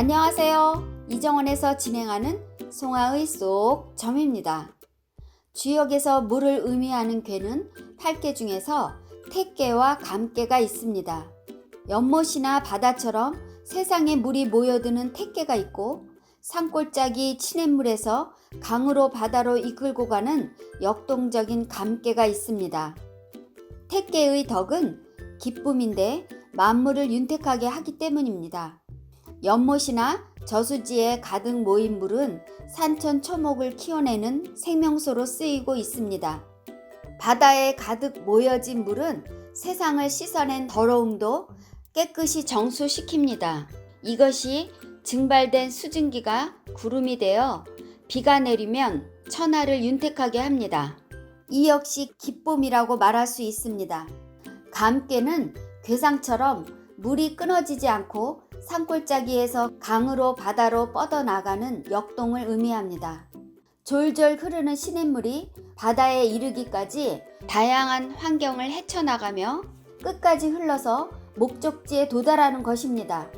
안녕하세요. 이정원에서 진행하는 송하의 쏙 점입니다. 주역에서 물을 의미하는 괴는 8개 중에서 택개와 감개가 있습니다. 연못이나 바다처럼 세상에 물이 모여드는 택개가 있고 산골짜기 치냇물에서 강으로 바다로 이끌고 가는 역동적인 감개가 있습니다. 택개의 덕은 기쁨인데 만물을 윤택하게 하기 때문입니다. 연못이나 저수지에 가득 모인 물은 산천 초목을 키워내는 생명소로 쓰이고 있습니다. 바다에 가득 모여진 물은 세상을 씻어낸 더러움도 깨끗이 정수시킵니다. 이것이 증발된 수증기가 구름이 되어 비가 내리면 천하를 윤택하게 합니다. 이 역시 기쁨이라고 말할 수 있습니다. 감개는 괴상처럼 물이 끊어지지 않고 산골짜기에서 강으로 바다로 뻗어나가는 역동을 의미합니다. 졸졸 흐르는 시냇물이 바다에 이르기까지 다양한 환경을 헤쳐나가며 끝까지 흘러서 목적지에 도달하는 것입니다.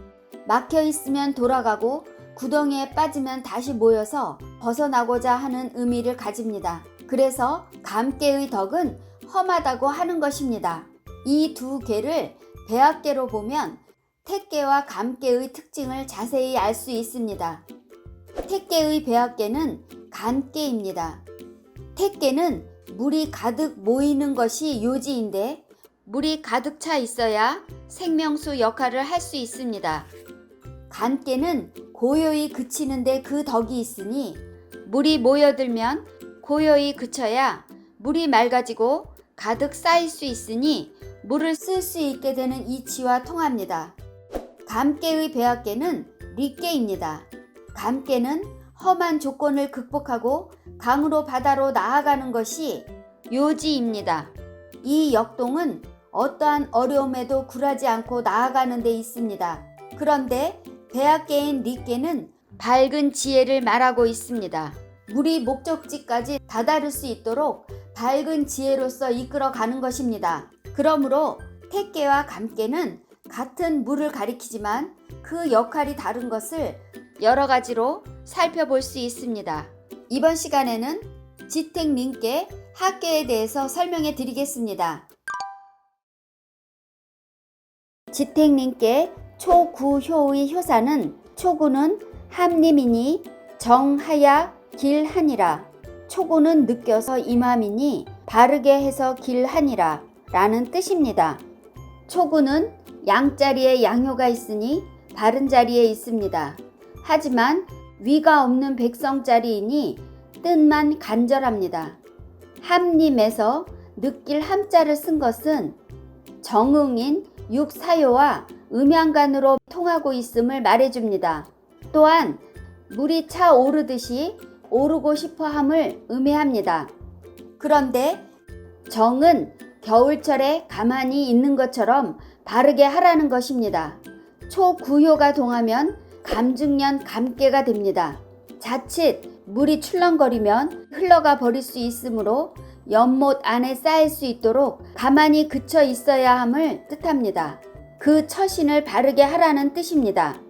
막혀 있으면 돌아가고 구덩이에 빠지면 다시 모여서 벗어나고자 하는 의미를 가집니다. 그래서 감개의 덕은 험하다고 하는 것입니다. 이 두 개를 배합계로 보면 택계와 감계의 특징을 자세히 알 수 있습니다. 택계의 배합계는 간계입니다. 택계는 물이 가득 모이는 것이 요지인데 물이 가득 차 있어야 생명수 역할을 할 수 있습니다. 간계는 고요히 그치는데 그 덕이 있으니 물이 모여들면 고요히 그쳐야 물이 맑아지고 가득 쌓일 수 있으니 물을 쓸 수 있게 되는 이치와 통합니다. 감개의 배합계는 리계입니다. 감개는 험한 조건을 극복하고 강으로 바다로 나아가는 것이 요지입니다. 이 역동은 어떠한 어려움에도 굴하지 않고 나아가는 데 있습니다. 그런데 배합계인 리계는 밝은 지혜를 말하고 있습니다. 물이 목적지까지 다다를 수 있도록 밝은 지혜로서 이끌어 가는 것입니다. 그러므로 택계와 감계는 같은 물을 가리키지만 그 역할이 다른 것을 여러 가지로 살펴볼 수 있습니다. 이번 시간에는 지택님께 학계에 대해서 설명해 드리겠습니다. 지택님께 초구효의 효사는 초구는 함님이니 정하야 길하니라 초구는 느껴서 임함이니 바르게 해서 길하니라 라는 뜻입니다. 초구는 양자리에 양효가 있으니 바른 자리에 있습니다. 하지만 위가 없는 백성자리이니 뜻만 간절합니다. 함님에서 느낄 함자를 쓴 것은 정응인 육사요와 음양간으로 통하고 있음을 말해줍니다. 또한 물이 차 오르듯이 오르고 싶어 함을 의미합니다. 그런데 정은 겨울철에 가만히 있는 것처럼 바르게 하라는 것입니다. 초구효가 동하면 감중년 감개가 됩니다. 자칫 물이 출렁거리면 흘러가 버릴 수 있으므로 연못 안에 쌓일 수 있도록 가만히 그쳐 있어야 함을 뜻합니다. 그 처신을 바르게 하라는 뜻입니다.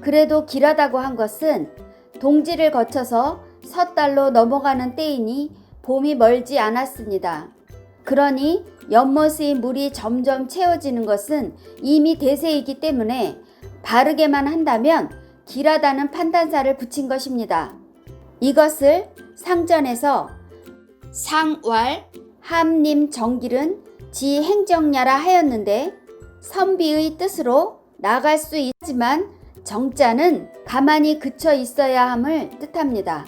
그래도 길하다고 한 것은 동지를 거쳐서 섣달로 넘어가는 때이니 봄이 멀지 않았습니다. 그러니 연못의 물이 점점 채워지는 것은 이미 대세이기 때문에 바르게만 한다면 길하다는 판단사를 붙인 것입니다. 이것을 상전에서 상왈 함님 정길은 지 행정야라 하였는데 선비의 뜻으로 나갈 수 있지만 정자는 가만히 그쳐 있어야 함을 뜻합니다.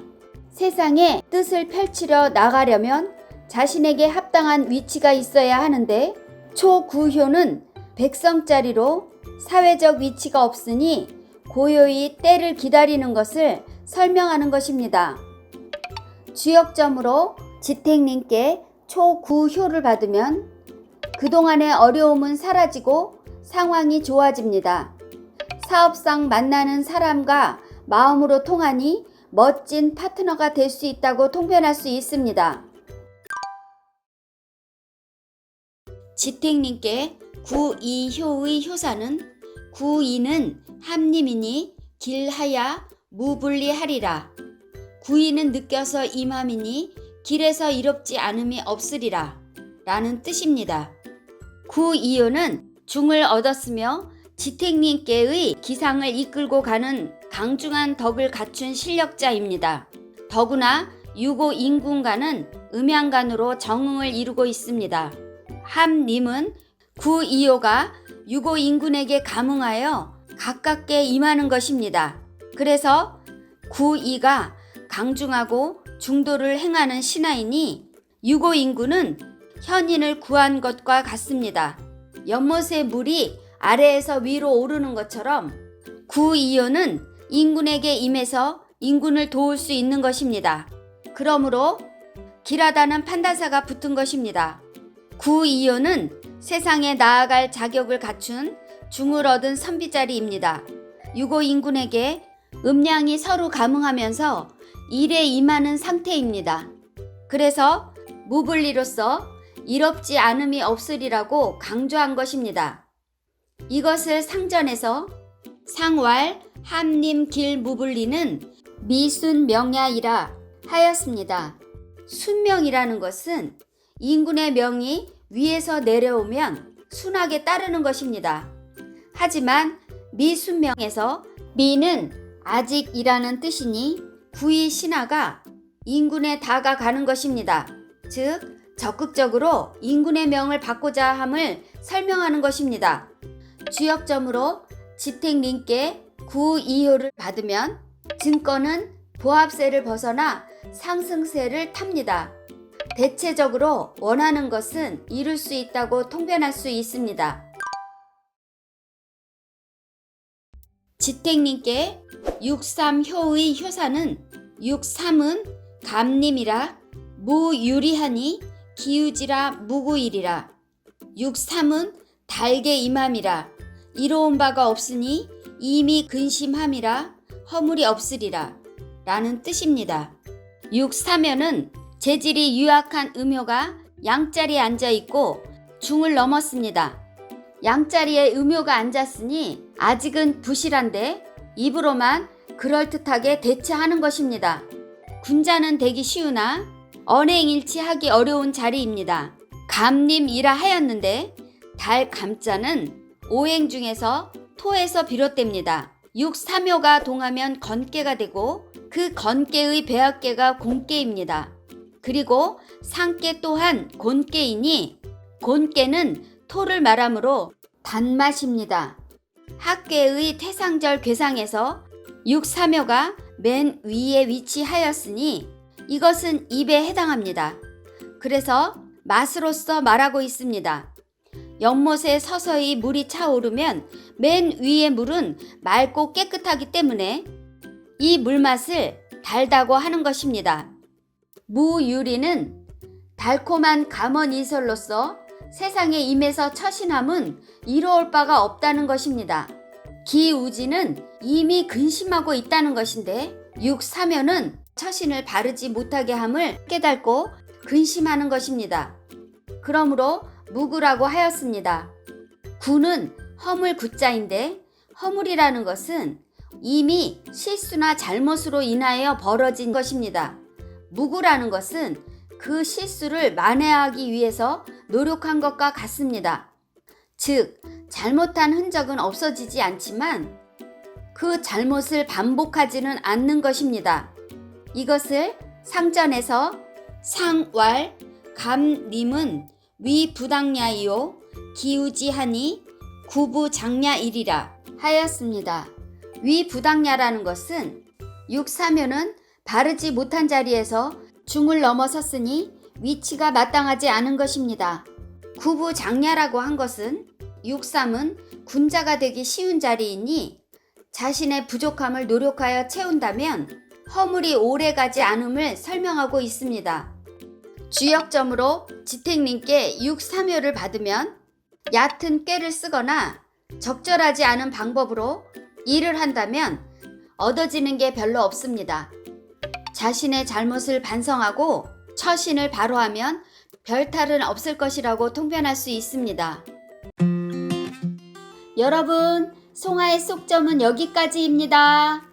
세상에 뜻을 펼치려 나가려면 자신에게 합당한 위치가 있어야 하는데 초구효는 백성짜리로 사회적 위치가 없으니 고요히 때를 기다리는 것을 설명하는 것입니다. 주역점으로 지택님께 초구효를 받으면 그동안의 어려움은 사라지고 상황이 좋아집니다. 사업상 만나는 사람과 마음으로 통하니 멋진 파트너가 될 수 있다고 통변할 수 있습니다. 지택님께 구이효의 효사는 구이는 함님이니 길하야 무분리하리라. 구이는 느껴서 임함이니 길에서 이롭지 않음이 없으리라. 라는 뜻입니다. 구이요는 중을 얻었으며 지택님께의 기상을 이끌고 가는 강중한 덕을 갖춘 실력자입니다. 더구나 유고 인군과는 음양간으로 정응을 이루고 있습니다. 함님은 구이요가 유고 인군에게 감응하여 가깝게 임하는 것입니다. 그래서 구이가 강중하고 중도를 행하는 신하이니 유고 인군은 현인을 구한 것과 같습니다. 연못의 물이 아래에서 위로 오르는 것처럼 구이요는 인군에게 임해서 인군을 도울 수 있는 것입니다. 그러므로 길하다는 판다사가 붙은 것입니다. 구이요는 세상에 나아갈 자격을 갖춘 중을 얻은 선비자리입니다. 유고 인군에게 음양이 서로 감응하면서 일에 임하는 상태입니다. 그래서 무불리로서 이롭지 않음이 없으리라고 강조한 것입니다. 이것을 상전에서 상왈 함님 길 무불리는 미순명야이라 하였습니다. 순명이라는 것은 인군의 명이 위에서 내려오면 순하게 따르는 것입니다. 하지만 미순명에서 미는 아직이라는 뜻이니 구이 신하가 인군에 다가가는 것입니다. 즉 적극적으로 인군의 명을 받고자 함을 설명하는 것입니다. 주역점으로 지택님께 구이호를 받으면 증권은 보합세를 벗어나 상승세를 탑니다. 대체적으로 원하는 것은 이룰 수 있다고 통변할 수 있습니다. 지택님께 63효의 효사는 63은 감님이라 무유리하니 기우지라 무구일이라 63은 달게 임함이라 이로운 바가 없으니 이미 근심함이라 허물이 없으리라 라는 뜻입니다. 63면은 재질이 유약한 음효가 양자리에 앉아 있고 중을 넘었습니다. 양자리에 음효가 앉았으니 아직은 부실한데 입으로만 그럴듯하게 대처하는 것입니다. 군자는 되기 쉬우나 언행일치하기 어려운 자리입니다. 감님이라 하였는데 달 감자는 오행 중에서 토에서 비롯됩니다. 육삼효가 동하면 건깨가 되고 그 건깨의 배합깨가 곤깨입니다. 그리고 상깨 또한 곤깨이니 곤깨는 토를 말하므로 단맛입니다. 학계의 태상절 괴상에서 육삼효가 맨 위에 위치하였으니 이것은 입에 해당합니다. 그래서 맛으로서 말하고 있습니다. 연못에 서서히 물이 차오르면 맨 위의 물은 맑고 깨끗하기 때문에 이 물맛을 달다고 하는 것입니다. 무유리는 달콤한 감언이설로서 세상에 임해서 처신함은 이로울 바가 없다는 것입니다. 기우지는 이미 근심하고 있다는 것인데 육사면은 처신을 바르지 못하게 함을 깨닫고 근심하는 것입니다. 그러므로 무구라고 하였습니다. 구는 허물 구자인데 허물이라는 것은 이미 실수나 잘못으로 인하여 벌어진 것입니다. 무구라는 것은 그 실수를 만회하기 위해서 노력한 것과 같습니다. 즉, 잘못한 흔적은 없어지지 않지만 그 잘못을 반복하지는 않는 것입니다. 이것을 상전에서 상왈 감님은 위부당야이요 기우지하니 구부장야일이라 하였습니다. 위부당야라는 것은 육사면은 바르지 못한 자리에서 중을 넘어섰으니 위치가 마땅하지 않은 것입니다. 구부장야라고 한 것은 육삼은 군자가 되기 쉬운 자리이니 자신의 부족함을 노력하여 채운다면 허물이 오래가지 않음을 설명하고 있습니다. 주역점으로 지택님께 육삼효를 받으면 얕은 꾀를 쓰거나 적절하지 않은 방법으로 일을 한다면 얻어지는 게 별로 없습니다. 자신의 잘못을 반성하고 처신을 바로 하면 별탈은 없을 것이라고 통변할 수 있습니다. 여러분, 송아의 속점은 여기까지입니다.